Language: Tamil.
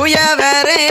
உயவரே